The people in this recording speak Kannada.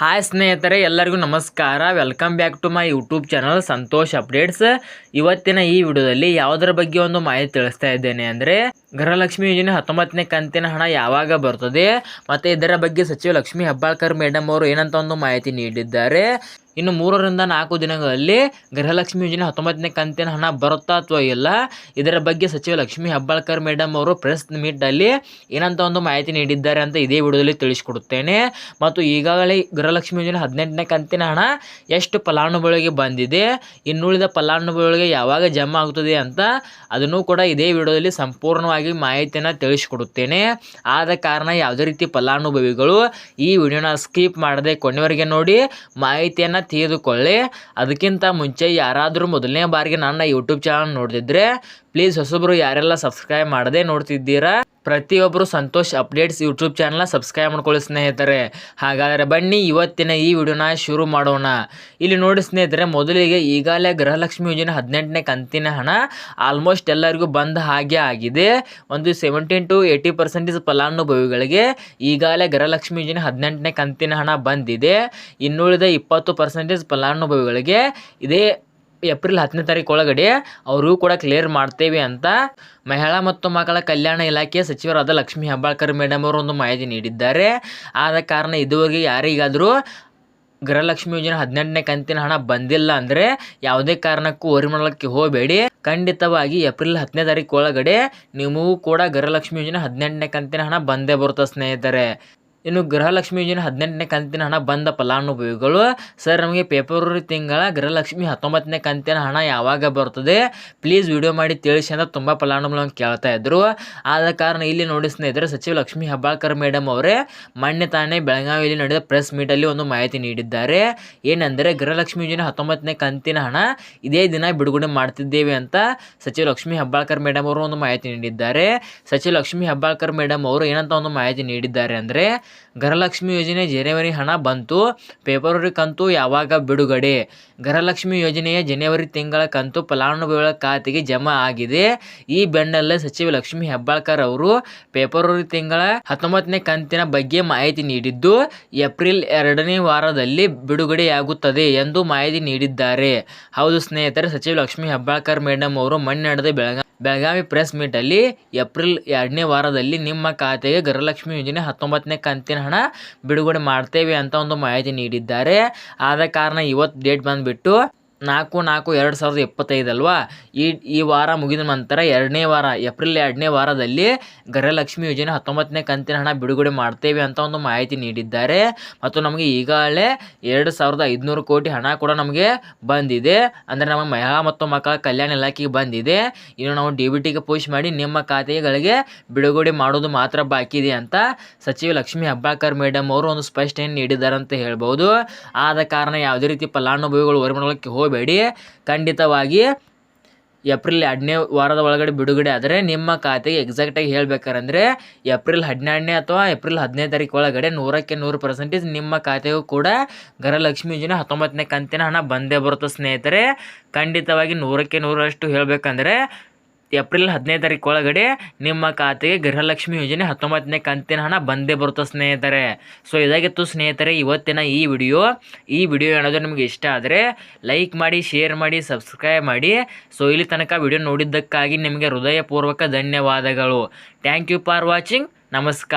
ಹಾಯ್ ಸ್ನೇಹಿತರೆ, ಎಲ್ಲರಿಗೂ ನಮಸ್ಕಾರ. Welcome back to my YouTube channel Santosh updates ಇವತ್ತಿನ ಈ ವಿಡಿಯೋದಲ್ಲಿ ಯಾವುದರ ಬಗ್ಗೆ ಒಂದು ಮಾಹಿತಿ ತಿಳಿಸ್ತಾ ಇದ್ದೇನೆ ಅಂದರೆ, ಗೃಹಲಕ್ಷ್ಮಿ ಯೋಜನೆ ಹತ್ತೊಂಬತ್ತನೇ ಕಂತಿನ ಹಣ ಯಾವಾಗ ಬರ್ತದೆ? ಮತ್ತು ಇದರ ಬಗ್ಗೆ ಸಚಿವ ಲಕ್ಷ್ಮೀ ಹೆಬ್ಬಾಳ್ಕರ್ ಮೇಡಮ್ ಅವರು ಏನಂತ ಒಂದು ಮಾಹಿತಿ ನೀಡಿದ್ದಾರೆ. ಇನ್ನು ಮೂರರಿಂದ ನಾಲ್ಕು ದಿನಗಳಲ್ಲಿ ಗೃಹಲಕ್ಷ್ಮಿ ಯೋಜನೆ ಹತ್ತೊಂಬತ್ತನೇ ಕಂತಿನ ಹಣ ಬರುತ್ತಾ ಅಥವಾ ಇಲ್ಲ? ಇದರ ಬಗ್ಗೆ ಸಚಿವ ಲಕ್ಷ್ಮೀ ಹೆಬ್ಬಾಳ್ಕರ್ ಮೇಡಮ್ ಅವರು ಪ್ರೆಸ್ ಮೀಟಲ್ಲಿ ಏನಂತ ಒಂದು ಮಾಹಿತಿ ನೀಡಿದ್ದಾರೆ ಅಂತ ಇದೇ ವಿಡಿಯೋದಲ್ಲಿ ತಿಳಿಸಿಕೊಡುತ್ತೇನೆ. ಮತ್ತು ಈಗಾಗಲೇ ಗೃಹಲಕ್ಷ್ಮಿ ಯೋಜನೆ ಹದಿನೆಂಟನೇ ಕಂತಿನ ಹಣ ಎಷ್ಟು ಫಲಾನುಭವಿಗಳಿಗೆ ಬಂದಿದೆ? ಇನ್ನುಳಿದ ಫಲಾನುಭವಿಗಳಿಗೆ ಯಾವಾಗ ಜಮಾ ಆಗುತ್ತದೆ ಅಂತ ಅದನ್ನು ಕೂಡ ಇದೇ ವಿಡಿಯೋದಲ್ಲಿ ಸಂಪೂರ್ಣವಾಗಿ ಮಾಹಿತಿಯನ್ನು ತಿಳಿಸಿಕೊಡುತ್ತೇನೆ. ಆದ ಕಾರಣ ಯಾವುದೇ ರೀತಿ ಫಲಾನುಭವಿಗಳು ಈ ವಿಡಿಯೋನ ಸ್ಕಿಪ್ ಮಾಡದೆ ಕೊನೆವರೆಗೆ ನೋಡಿ ಮಾಹಿತಿಯನ್ನು ತಿಳಿದುಕೊಳ್ಳಿ ಅದಕ್ಕಿಂತ ಮುಂಚೆ ಯಾರಾದರೂ ಮೊದಲನೇ ಬಾರಿಗೆ ನನ್ನ ಯೂಟ್ಯೂಬ್ ಚಾನಲ್ ನೋಡ್ತಿದ್ರೆ ಪ್ಲೀಸ್ ಹೊಸಬ್ರು ಯಾರೆಲ್ಲ ಸಬ್ಸ್ಕ್ರೈಬ್ ಮಾಡದೆ ನೋಡ್ತಿದ್ದೀರಾ? ಪ್ರತಿಯೊಬ್ಬರು ಸಂತೋಷ್ ಅಪ್ಡೇಟ್ಸ್ ಯೂಟ್ಯೂಬ್ ಚಾನಲ್ನ ಸಬ್ಸ್ಕ್ರೈಬ್ ಮಾಡ್ಕೊಳ್ಳಿ ಸ್ನೇಹಿತರೆ. ಹಾಗಾದರೆ ಬನ್ನಿ ಇವತ್ತಿನ ಈ ವಿಡಿಯೋನ ಶುರು ಮಾಡೋಣ. ಇಲ್ಲಿ ನೋಡಿ ಸ್ನೇಹಿತರೆ, ಮೊದಲಿಗೆ ಈಗಾಗಲೇ ಗೃಹಲಕ್ಷ್ಮಿ ಯೋಜನೆ ಹದಿನೆಂಟನೇ ಕಂತಿನ ಹಣ ಆಲ್ಮೋಸ್ಟ್ ಎಲ್ಲರಿಗೂ ಬಂದ ಹಾಗೆ ಆಗಿದೆ. ಒಂದು ಸೆವೆಂಟೀನ್ ಟು ಏಯ್ಟಿ ಪರ್ಸೆಂಟೇಜ್ ಫಲಾನುಭವಿಗಳಿಗೆ ಈಗಾಗಲೇ ಗೃಹಲಕ್ಷ್ಮಿ ಯೋಜನೆ ಹದಿನೆಂಟನೇ ಕಂತಿನ ಹಣ ಬಂದಿದೆ. ಇನ್ನುಳಿದ ಇಪ್ಪತ್ತು ಪರ್ಸೆಂಟೇಜ್ ಫಲಾನುಭವಿಗಳಿಗೆ ಇದೇ ಏಪ್ರಿಲ್ ಹತ್ತನೇ ತಾರೀಕು ಒಳಗಡೆ ಅವರು ಕೂಡ ಕ್ಲಿಯರ್ ಮಾಡ್ತೇವೆ ಅಂತ ಮಹಿಳಾ ಮತ್ತು ಮಕ್ಕಳ ಕಲ್ಯಾಣ ಇಲಾಖೆಯ ಸಚಿವರಾದ ಲಕ್ಷ್ಮೀ ಹೆಬ್ಬಾಳ್ಕರ್ ಮೇಡಮ್ ಅವರು ಒಂದು ಮಾಹಿತಿ ನೀಡಿದ್ದಾರೆ. ಆದ ಕಾರಣ ಇದುವರೆಗೆ ಯಾರಿಗಾದರೂ ಗೃಹಲಕ್ಷ್ಮಿ ಯೋಜನೆ ಹದಿನೆಂಟನೇ ಕಂತಿನ ಹಣ ಬಂದಿಲ್ಲ ಅಂದರೆ ಯಾವುದೇ ಕಾರಣಕ್ಕೂ ವರಿ ಮಾಡಲಿಕ್ಕೆ ಹೋಗಬೇಡಿ. ಖಂಡಿತವಾಗಿ ಏಪ್ರಿಲ್ ಹತ್ತನೇ ತಾರೀಕು ಒಳಗಡೆ ನಿಮಗೂ ಕೂಡ ಗೃಹಲಕ್ಷ್ಮಿ ಯೋಜನೆ ಹದಿನೆಂಟನೇ ಕಂತಿನ ಹಣ ಬಂದೇ ಬರುತ್ತೆ ಸ್ನೇಹಿತರೆ. ಇನ್ನು ಗೃಹಲಕ್ಷ್ಮಿ ಯೋಜನೆ ಹದಿನೆಂಟನೇ ಕಂತಿನ ಹಣ ಬಂದ ಫಲಾನುಭವಿಗಳು. ಸರ್, ನಮಗೆ ಫೆಬ್ರವರಿ ತಿಂಗಳ ಗೃಹಲಕ್ಷ್ಮಿ ಹತ್ತೊಂಬತ್ತನೇ ಕಂತಿನ ಹಣ ಯಾವಾಗ ಬರ್ತದೆ? ಪ್ಲೀಸ್ ವಿಡಿಯೋ ಮಾಡಿ ತಿಳಿಸಿ ಅಂತ ತುಂಬ ಫಲಾನುಭವಿಗಳು ಕೇಳ್ತಾ ಇದ್ರು. ಆದ ಕಾರಣ ಇಲ್ಲಿ ನೋಡಿ ಸ್ನೇಹಿತರೆ, ಸಚಿವ ಲಕ್ಷ್ಮಿ ಹೆಬ್ಬಾಳ್ಕರ್ ಮೇಡಮ್ ಅವರೇ ಮೊನ್ನೆ ತಾನೇ ಬೆಳಗಾವಿಯಲ್ಲಿ ನಡೆದ ಪ್ರೆಸ್ ಮೀಟಲ್ಲಿ ಒಂದು ಮಾಹಿತಿ ನೀಡಿದ್ದಾರೆ. ಏನೆಂದರೆ, ಗೃಹಲಕ್ಷ್ಮಿ ಯೋಜನೆ ಹತ್ತೊಂಬತ್ತನೇ ಕಂತಿನ ಹಣ ಇದೇ ದಿನ ಬಿಡುಗಡೆ ಮಾಡ್ತಿದ್ದೇವೆ ಅಂತ ಸಚಿವ ಲಕ್ಷ್ಮಿ ಹೆಬ್ಬಾಳ್ಕರ್ ಮೇಡಮ್ ಅವರು ಒಂದು ಮಾಹಿತಿ ನೀಡಿದ್ದಾರೆ. ಸಚಿವ ಲಕ್ಷ್ಮಿ ಹೆಬ್ಬಾಳ್ಕರ್ ಮೇಡಮ್ ಅವರು ಏನಂತ ಒಂದು ಮಾಹಿತಿ ನೀಡಿದ್ದಾರೆ ಅಂದರೆ ಗೃಹಲಕ್ಷ್ಮಿ ಯೋಜನೆ ಜನವರಿ ಹಣ ಬಂತು, ಫೆಬ್ರವರಿ ಕಂತು ಯಾವಾಗ ಬಿಡುಗಡೆ? ಗೃಹಲಕ್ಷ್ಮಿ ಯೋಜನೆಯ ಜನವರಿ ತಿಂಗಳ ಕಂತು ಫಲಾನುಭವಿಗಳ ಖಾತೆಗೆ ಜಮಾ ಆಗಿದೆ. ಈ ಬೆನ್ನಲ್ಲೇ ಸಚಿವ ಲಕ್ಷ್ಮಿ ಹೆಬ್ಬಾಳ್ಕರ್ ಅವರು ಫೆಬ್ರವರಿ ತಿಂಗಳ ಹತ್ತೊಂಬತ್ತನೇ ಕಂತಿನ ಬಗ್ಗೆ ಮಾಹಿತಿ ನೀಡಿದ್ದು, ಏಪ್ರಿಲ್ ಎರಡನೇ ವಾರದಲ್ಲಿ ಬಿಡುಗಡೆಯಾಗುತ್ತದೆ ಎಂದು ಮಾಹಿತಿ ನೀಡಿದ್ದಾರೆ. ಹೌದು ಸ್ನೇಹಿತರೆ, ಸಚಿವ ಲಕ್ಷ್ಮಿ ಹೆಬ್ಬಾಳ್ಕರ್ ಮೇಡಮ್ ಅವರು ಮೊನ್ನೆ ನಡೆದ ಬೆಳಗಾವಿ ಬೆಳಗಾವಿ ಪ್ರೆಸ್ ಮೀಟಲ್ಲಿ ಏಪ್ರಿಲ್ ಎರಡನೇ ವಾರದಲ್ಲಿ ನಿಮ್ಮ ಖಾತೆಗೆ ಗೃಹಲಕ್ಷ್ಮಿ ಯೋಜನೆ ಹತ್ತೊಂಬತ್ತನೇ ಕಂತಿನ ಹಣ ಬಿಡುಗಡೆ ಮಾಡ್ತೇವೆ ಅಂತ ಒಂದು ಮಾಹಿತಿ ನೀಡಿದ್ದಾರೆ. ಆದ ಕಾರಣ ಇವತ್ತು ಡೇಟ್ ಬಂದುಬಿಟ್ಟು ನಾಲ್ಕು ನಾಲ್ಕು ಎರಡು ಸಾವಿರದ ಇಪ್ಪತ್ತೈದಲ್ವಾ ಈ ಈ ವಾರ ಮುಗಿದ ನಂತರ ಎರಡನೇ ವಾರ, ಏಪ್ರಿಲ್ ಎರಡನೇ ವಾರದಲ್ಲಿ ಗೃಹಲಕ್ಷ್ಮಿ ಯೋಜನೆ ಹತ್ತೊಂಬತ್ತನೇ ಕಂತಿನ ಹಣ ಬಿಡುಗಡೆ ಮಾಡ್ತೇವೆ ಅಂತ ಒಂದು ಮಾಹಿತಿ ನೀಡಿದ್ದಾರೆ. ಮತ್ತು ನಮಗೆ ಈಗಾಗಲೇ ಎರಡು ಸಾವಿರದ ಐದುನೂರು ಕೋಟಿ ಹಣ ಕೂಡ ನಮಗೆ ಬಂದಿದೆ. ಅಂದರೆ ನಮ್ಮ ಮಹಿಳಾ ಮತ್ತು ಮಕ್ಕಳ ಕಲ್ಯಾಣ ಇಲಾಖೆಗೆ ಬಂದಿದೆ. ಇನ್ನು ನಾವು ಡಿ ಬಿ ಟಿಗೆ ಪೋಸ್ಟ್ ಮಾಡಿ ನಿಮ್ಮ ಖಾತೆಗಳಿಗೆ ಬಿಡುಗಡೆ ಮಾಡೋದು ಮಾತ್ರ ಬಾಕಿ ಇದೆ ಅಂತ ಸಚಿವ ಲಕ್ಷ್ಮಿ ಹೆಬ್ಬಾಳ್ಕರ್ ಮೇಡಮ್ ಅವರು ಒಂದು ಸ್ಪಷ್ಟನೆ ನೀಡಿದ್ದಾರೆ ಅಂತ ಹೇಳ್ಬೋದು. ಆದ ಕಾರಣ ಯಾವುದೇ ರೀತಿ ಫಲಾನುಭವಿಗಳು ಹೊರಮಡಲಿಕ್ಕೆ ಹೋಗಬೇಡಿ ಖಂಡಿತವಾಗಿ ಏಪ್ರಿಲ್ ಎರಡನೇ ವಾರದ ಒಳಗಡೆ ಬಿಡುಗಡೆ ಆದರೆ ನಿಮ್ಮ ಖಾತೆಗೆ ಎಕ್ಸಾಕ್ಟಾಗಿ ಹೇಳಬೇಕಾರಂದರೆ ಏಪ್ರಿಲ್ ಹದಿನೆರಡನೇ ಅಥವಾ ಏಪ್ರಿಲ್ ಹದಿನೈದು ತಾರೀಕು ಒಳಗಡೆ ನೂರಕ್ಕೆ ನೂರು ಪರ್ಸೆಂಟೇಜ್ ನಿಮ್ಮ ಖಾತೆಗೂ ಕೂಡ ಗೃಹಲಕ್ಷ್ಮಿ ಯೋಜನೆ ಹತ್ತೊಂಬತ್ತನೇ ಕಂತಿನ ಹಣ ಬಂದೇ ಬರುತ್ತೆ ಸ್ನೇಹಿತರೆ. ಖಂಡಿತವಾಗಿ ನೂರಕ್ಕೆ ನೂರರಷ್ಟು ಹೇಳಬೇಕಂದ್ರೆ ಏಪ್ರಿಲ್ ಹದಿನೈದು ತಾರೀಕು ಒಳಗಡೆ ನಿಮ್ಮ ಖಾತೆಗೆ ಗೃಹಲಕ್ಷ್ಮಿ ಯೋಜನೆ ಹತ್ತೊಂಬತ್ತನೇ ಕಂತಿನ ಹಣ ಬಂದೇ ಬರುತ್ತೆ ಸ್ನೇಹಿತರೆ? ಸೊ ಇದಾಗಿತ್ತು ಸ್ನೇಹಿತರೆ, ಇವತ್ತಿನ ಈ ವಿಡಿಯೋ. ಈ ವಿಡಿಯೋ ಏನಾದರೂ ನಿಮಗೆ ಇಷ್ಟ ಆದರೆ ಲೈಕ್ ಮಾಡಿ ಶೇರ್ ಮಾಡಿ ಸಬ್ಸ್ಕ್ರೈಬ್ ಮಾಡಿ. ಸೊ ಇಲ್ಲಿ ತನಕ ವಿಡಿಯೋ ನೋಡಿದ್ದಕ್ಕಾಗಿ ನಿಮಗೆ ಹೃದಯಪೂರ್ವಕ ಧನ್ಯವಾದಗಳು. ಥ್ಯಾಂಕ್ ಯು ಫಾರ್ ವಾಚಿಂಗ್ ನಮಸ್ಕಾರ.